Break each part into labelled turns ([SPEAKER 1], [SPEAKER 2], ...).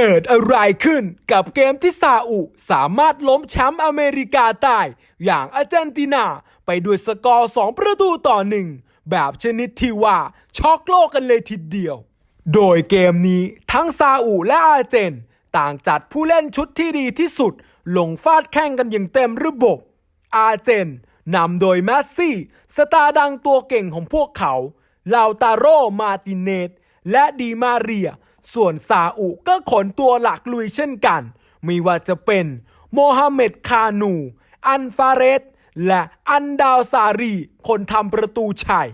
[SPEAKER 1] เกิดอะไรขึ้นกับเกมที่ซาอุสามารถล้มแชมป์อเมริกาใต้อย่างอาร์เจนตินา ไปด้วยสกอร์ 2 ประตูต่อหนึ่งแบบชนิดที่ว่าช็อกโลกกันเลยทีเดียว โดยเกมนี้ทั้งซาอุและอาร์เจน ต่างจัดผู้เล่นชุดที่ดีที่สุด ลงฟาดแข่งกันอย่างเต็มระบบ อาร์เจนนำโดยแมสซี่ สตาร์ดังตัวเก่งของพวกเขาลาวตาโรมาติเนสและดีมาเรีย ส่วนซาอุก็ขนตัวหลักลุยเช่นกัน ไม่ว่าจะเป็นโมฮัมเหม็ดคานู อันฟาเรสและอันดาวซารี คนทำประตูชัย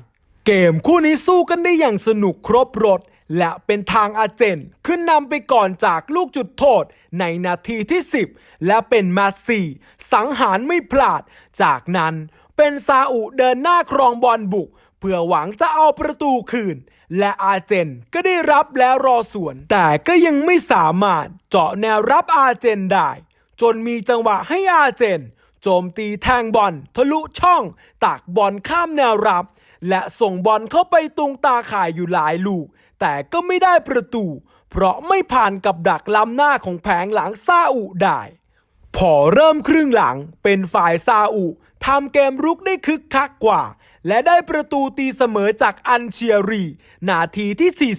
[SPEAKER 1] เกมคู่นี้สู้กันได้อย่างสนุกครบรถ และเป็นทางอาเจนขึ้นนำไปก่อนจากลูกจุดโทษในนาทีที่ 10 และเป็นมาซีสังหารไม่พลาด จากนั้นเป็นซาอุเดินหน้าครองบอลบุก พื่อหวังจะเอาประตูคืน และอาร์เจนก็ได้รับแล้วรอสวน แต่ก็ยังไม่สามารถเจาะแนวรับอาร์เจนได้ จนมีจังหวะให้อาร์เจน โจมตีแทงบอลทะลุช่องตักบอลข้ามแนวรับ และส่งบอลเข้าไปตรงตาข่ายอยู่หลายลูก แต่ก็ไม่ได้ประตู เพราะไม่ผ่านกับดักล้ำหน้าของแผงหลังซาอุได้พอเริ่มครึ่งหลังเป็นฝ่ายซาอุทำเกมรุกได้คึกคักกว่า และได้ประตูตีเสมอจากอันเชียรี นาทีที่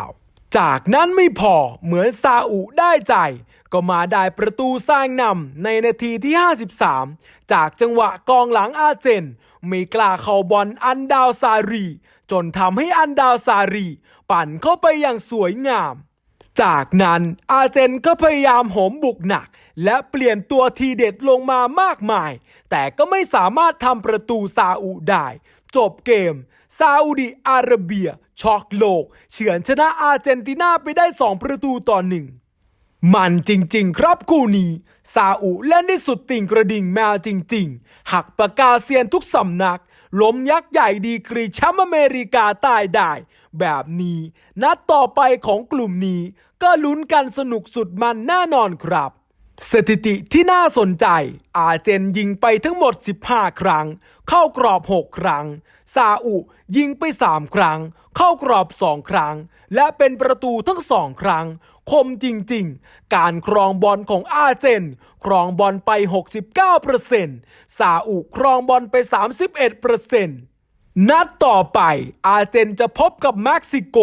[SPEAKER 1] 49 จากนั้นไม่พอเหมือนซาอุได้ใจ ก็มาได้ประตูสร้างนำในนาทีที่ 53 จากจังหวะกองหลังอาร์เจนไม่กล้าเข้าบอลอันดาวซารี จนทำให้อันดาวซารี ปั่นเข้าไปอย่างสวยงาม จากนั้นอาร์เจนก็พยายามโหมบุกหนัก และเปลี่ยนตัวทีเด็ดลงมามากมาย แต่ก็ไม่สามารถทำประตูซาอุได้ จบเกม ซาอุดิอาระเบียช็อกโลก เฉือนชนะอาร์เจนตินาไปได้ 2 ประตูต่อหนึ่งมันจริง ๆ ครับคู่นี้ ซาอุเล่นได้สุดติ่งกระดิ่งแมวจริง ๆ หักปากกาเซียนทุกสำนักล้มยักษ์ใหญ่ดีกรีแชมป์อเมริกาใต้ได้ แบบนี้ นัดต่อไปของกลุ่มนี้ ก็ลุ้นกันสนุกสุดมันแน่นอนครับ สถิติที่น่าสนใจ อาร์เจนยิงไปทั้งหมด 15 ครั้ง เข้ากรอบ 6 ครั้ง ซาอุยิงไป 3 ครั้ง เข้ากรอบ 2 ครั้ง และเป็นประตูทั้ง2ครั้ง คมจริงๆ การครองบอลของอาร์เจน ครองบอลไป 69%ซาอุครองบอลไป 31%นัดต่อไปอาร์เจนจะพบกับเม็กซิโก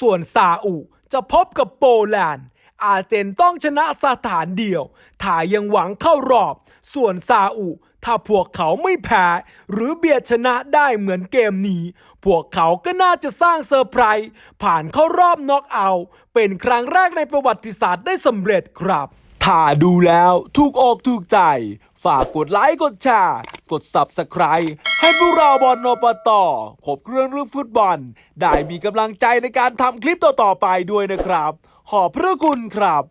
[SPEAKER 1] ส่วนซาอุ จะพบกับโปแลนด์ อาเจนต้องชนะสถานเดียวถ้ายังหวังเข้ารอบ ส่วนซาอุถ้าพวกเขาไม่แพ้ หรือเบียดชนะได้เหมือนเกมนี้ พวกเขาก็น่าจะสร้างเซอร์ไพรส์ผ่านเข้ารอบน็อกเอาท์เป็นครั้งแรกในประวัติศาสตร์ได้สำเร็จครับถ้าดูแล้วถูกอกถูกใจ ฝากกดไลค์กดแชร์กด Subscribe ให้พวกเราบอลนปตครบเครื่องเรื่องฟุตบอล ได้มีกำลังใจในการทำคลิปต่อๆไปด้วยนะครับ ขอบพระคุณครับ